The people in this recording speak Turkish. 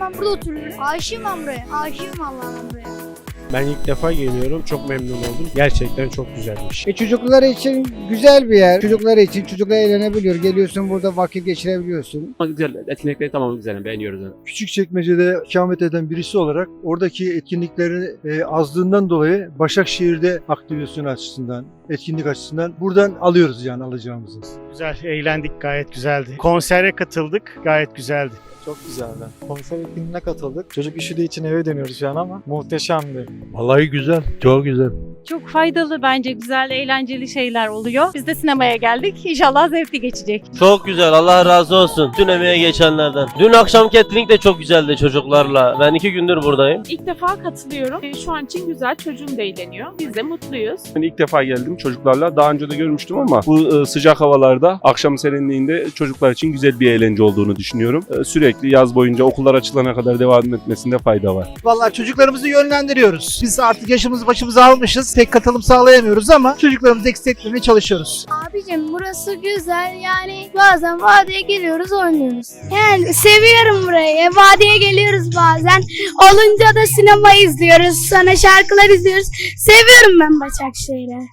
ben burada oturuyorum. Aşığım ben buraya. Aşığım vallahi ben buraya. Ben ilk defa geliyorum. Çok memnun oldum. Gerçekten çok güzelmiş. E çocuklar için güzel bir yer. Çocuklar için çocuklar eğlenebiliyor. Geliyorsun burada vakit geçirebiliyorsun. Ama güzel, etkinlikleri tamam güzel, beğeniyoruz. Yani. Küçükçekmece'de ikamet eden birisi olarak oradaki etkinliklerin e, azlığından dolayı Başakşehir'de aktivasyon açısından, etkinlik açısından buradan alıyoruz yani alacağımızı. Güzel, eğlendik. Gayet güzeldi. Konsere katıldık. Gayet güzeldi. Çok güzeldi. Konser etkinliğine katıldık. Çocuk üşüdüğü için eve dönüyoruz şu an ama muhteşemdi. Vallahi güzel, çok güzel. Çok faydalı bence güzel eğlenceli şeyler oluyor. Biz de sinemaya geldik. İnşallah zevkli geçecek. Çok güzel Allah razı olsun tüm emeğe geçenlerden. Dün akşam catering de çok güzeldi çocuklarla. Ben iki gündür buradayım. İlk defa katılıyorum. E, Şu an için güzel, çocuğum da eğleniyor. Biz de mutluyuz. Ben ilk defa geldim çocuklarla. Daha önce de görmüştüm ama bu e, sıcak havalarda akşam serinliğinde çocuklar için güzel bir eğlence olduğunu düşünüyorum. E, Sürekli yaz boyunca okullar açılana kadar devam etmesinde fayda var. Vallahi çocuklarımızı yönlendiriyoruz. Biz artık yaşımızı başımıza almışız. Tek katılım sağlayamıyoruz ama çocuklarımızı eksik etmemeye çalışıyoruz. Abicim burası güzel yani bazen vadiye geliyoruz oynuyoruz. Yani seviyorum burayı. Vadiye geliyoruz bazen. Olunca da sinema izliyoruz. Sonra şarkılar izliyoruz. Seviyorum ben Başakşehir'i.